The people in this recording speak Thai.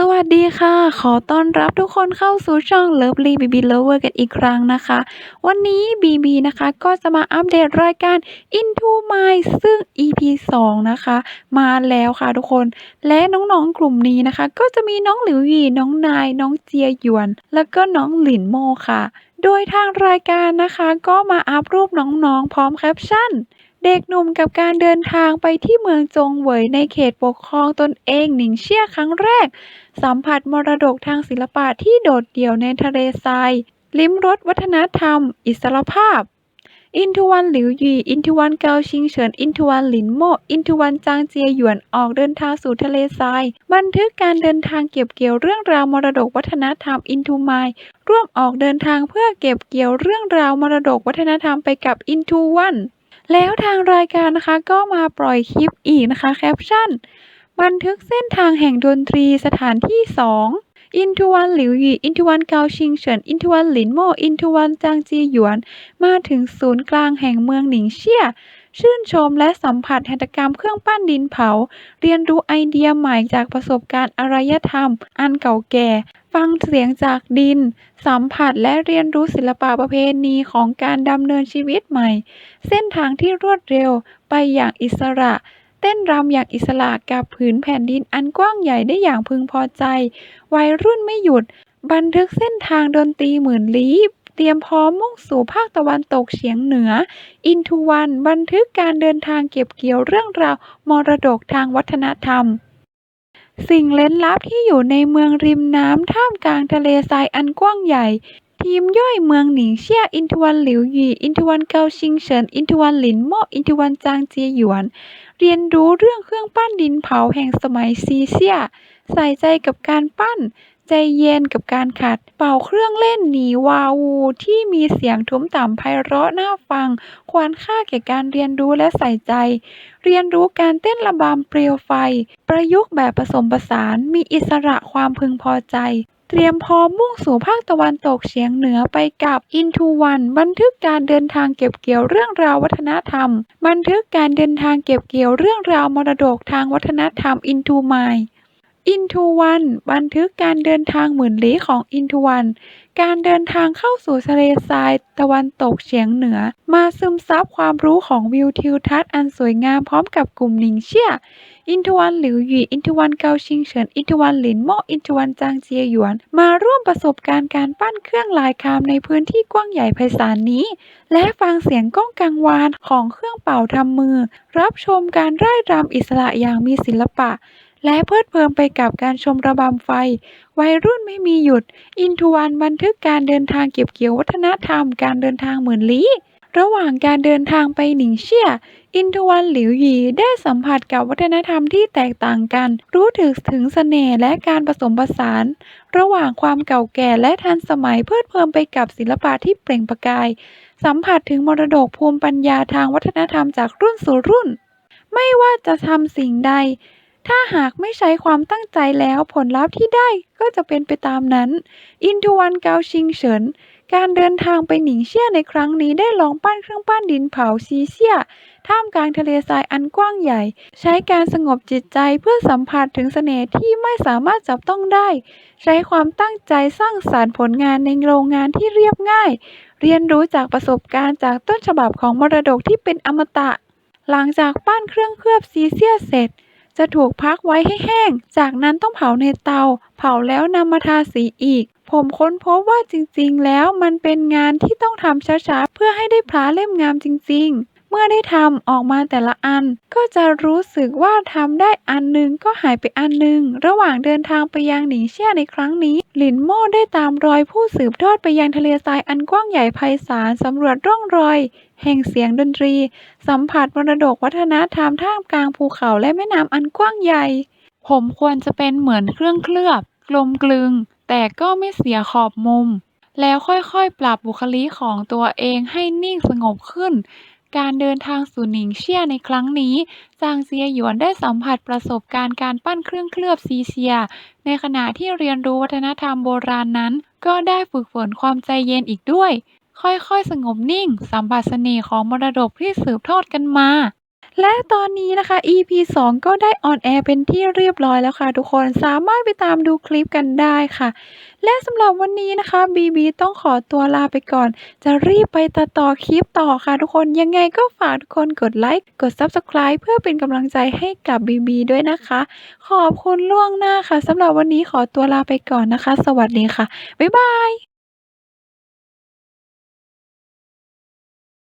สวัสดีค่ะ ขอต้อนรับทุกคนเข้าสู่ช่อง Lovely BB Lover กันอีกครั้งนะคะ วันนี้ BB นะคะก็จะมาอัปเดตรายการ Into My ซึ่ง EP 2 นะคะ มาแล้วค่ะทุกคน และน้องๆกลุ่มนี้นะคะ ก็จะมีน้องหลิวหยีน้องนาย น้องเจียหยวน แล้วก็น้องหลินโมค่ะ โดยทางรายการนะคะ ก็มาอัพรูปน้องๆ พร้อมแคปชั่น เด็กหนุ่มกับการเดินทางไปที่เมืองจงเหวยในเขตปกครองตนเองหนิงเชี่ยครั้งแรก สัมผัสมรดกทางศิลปะที่โดดเดี่ยวในทะเลทราย ลิ้มรสวัฒนธรรม อิสรภาพ อินทวันหลิวหยีอินทวันเกาชิงเฉินอินทวันหลินโม่อินทวันจางเจียหยวนออกเดินทางสู่ทะเลทราย บันทึกการเดินทางเก็บเกี่ยวเรื่องราวมรดกวัฒนธรรมอินทูมายร่วมออกเดินทางเพื่อเก็บเกี่ยวเรื่องราวมรดกวัฒนธรรมไปกับอินทูวัน แล้วทางรายการนะคะก็มาปล่อยคลิปอีกนะคะแคปชั่น บันทึกเส้นทางแห่งดนตรีสถานที่ 2 อินทวันหลิวหยีอินทวันเกาชิงเฉิน อินทวันหลินโม อินทวันจางจีหยวน มาถึงศูนย์กลางแห่งเมืองหนิงเชี่ยชื่นชมและสัมผัสหัตถกรรมเครื่องปั้นดินเผา เรียนรู้ไอเดียใหม่จากประสบการณ์อารยธรรม อันเก่าแก่ ฟังเสียงจากดิน สัมผัสและเรียนรู้ศิลปะประเพณีของการดำเนินชีวิตใหม่ เส้นทางที่รวดเร็วไปอย่างอิสระ เต้นรำอย่างอิสระกับผืนแผ่นดินอันกว้างใหญ่ได้อย่างพึงพอใจ วัยรุ่นไม่หยุด บันทึกเส้นทางดนตรีหมื่นลี้เตรียมพร้อมมุ่งสู่ภาคตะวันตกเฉียงเหนือ อินทูวันบันทึกการเดินทางเก็บเกี่ยวเรื่องราวมรดกทางวัฒนธรรม สิ่งเล้นลับที่อยู่ในเมืองริมน้ำท่ามกลางทะเลทรายอันกว้างใหญ่ ทีมย่อยเมืองหนิงเชี่ย อินทวันหลิวหยี อินทวันเกาชิงเฉิน อินทวันหลินโม่ อินทวันจางเจียหยวน เรียนรู้เรื่องเครื่องปั้นดินเผาแห่งสมัยซีเซีย ใส่ใจกับการปั้น ใจเย็นกับการขัด เป่าเครื่องเล่นหนีวาวูที่มีเสียงทุ้มต่ำไพเราะน่าฟัง ควรค่าแก่การเรียนรู้และใส่ใจ เรียนรู้การเต้นระบำเปลวไฟ ประยุกต์แบบผสมผสานมีอิสระความพึงพอใจเตรียมพร้อมมุ่งสู่ภาคตะวันตกเฉียงเหนือไปกับ Into One บันทึกการเดินทางเก็บเกี่ยวเรื่องราววัฒนธรรม บันทึกการเดินทางเก็บเกี่ยวเรื่องราวมรดกทางวัฒนธรรม Into My Into One บันทึกการเดินทางหมื่นลี้ของ Into One การเดินทางเข้าสู่ทะเลทรายตะวันตกเฉียงเหนือ มาซึมซับความรู้ของวิวทิวทัศน์อันสวยงามพร้อมกับกลุ่มหนิงเชี่ย อินทวันหลิวหยี่อินทวันเกาชิงเฉิน อินทวันหลินโม่อินทวันจางเจียหยวน มาร่วมประสบการณ์การปั้นเครื่องลายคามในพื้นที่กว้างใหญ่ไพศาลนี้ และฟังเสียงก้องกังวานของเครื่องเป่าทำมือ รับชมการร่ายรำอิสระอย่างมีศิลปะ และเพลิดเพลินไปกับการชมระบำไฟ วัยรุ่นไม่มีหยุด อินทวันบันทึกการเดินทางเก็บเกี่ยววัฒนธรรมการเดินทางหมื่นลี้ระหว่างการเดินทางไปหนิงเชี่ย อินทวันหลิวหยีได้สัมผัสกับวัฒนธรรมที่แตกต่างกัน รู้ถึงถึงเสน่ห์และการผสมผสาน ระหว่างความเก่าแก่และทันสมัยเพลิดเพลินไปกับศิลปะที่เปล่งประกาย สัมผัสถึงมรดกภูมิปัญญาทางวัฒนธรรมจากรุ่นสู่รุ่น ไม่ว่าจะทำสิ่งใด ถ้าหากไม่ใช้ความตั้งใจแล้วผลลัพธ์ที่ได้ก็จะเป็นไปตามนั้น อินทวันเกาชิงเฉิน การเดินทางไปหนิงเชี่ยในครั้งนี้ได้ลองปั้นเครื่องปั้นดินเผาซีเซียท่ามกลางทะเลทรายอันกว้างใหญ่ ใช้การสงบจิตใจเพื่อสัมผัสถึงเสน่ห์ที่ไม่สามารถจับต้องได้ ใช้ความตั้งใจสร้างสารรค์ผลงานในโรงงานที่เรียบง่าย เรียนรู้จากประสบการณ์จากต้นฉบับของมรดกที่เป็นอมตะ หลังจากปั้นเครื่องเคลือบซีเซียเสร็จ จะถูกพักไว้ให้แห้ง จากนั้นต้องเผาในเตา เผาแล้วนำมาทาสีอีก ผมค้นพบว่าจริงๆ แล้วมันเป็นงานที่ต้องทำช้าๆ เพื่อให้ได้พระเล่มงามจริง ๆ มื่อได้ทำออกมาแต่ละอัน ก็จะรู้สึกว่าทำได้อันหนึงก็หายไปอันหนึง ระหว่างเดินทางไปยังหนิงเชี่ยในครั้งนี้ หลินโม่ได้ตามรอยผู้สืบทอดไปยังทะเลทรายอันกว้างใหญ่ไพศาลสำรวจร่องรอย แห่งเสียงดนตรี สัมผัสมรดกวัฒนธรรมท่ามกลางภูเขาและแม่น้ำอันกว้างใหญ่ ผมควรจะเป็นเหมือนเครื่องเคลือบกลมกลึง แต่ก็ไม่เสียขอบมุมแล้วค่อยๆ ปรับบุคลิกของตัวเองให้นิ่งสงบขึ้น การเดินทางสู่หนิงเชี่ยในครั้งนี้ จางเซียหยวนได้สัมผัสประสบการณ์การปั้นเครื่องเคลือบซีเซีย ในขณะที่เรียนรู้วัฒนธรรมโบราณนั้น ก็ได้ฝึกฝนความใจเย็นอีกด้วย ค่อยๆ สงบนิ่ง สัมผัสเสน่ห์ของมรดกที่สืบทอดกันมา และตอนนี้นะคะ EP 2 ก็ได้ออนแอร์เป็นที่เรียบร้อยแล้วค่ะทุกคนสามารถไปตามดูคลิปกันได้ค่ะ และสำหรับวันนี้นะคะ BB ต้องขอตัวลาไปก่อน จะรีบไปตัดต่อคลิปต่อค่ะทุกคนยังไงก็ฝากทุกคนกดไลค์กด Subscribe เพื่อเป็นกำลังใจให้กับ BB ด้วยนะคะ ขอบคุณล่วงหน้าค่ะสำหรับวันนี้ขอตัวลาไปก่อนนะคะ สวัสดีค่ะ บ๊ายบาย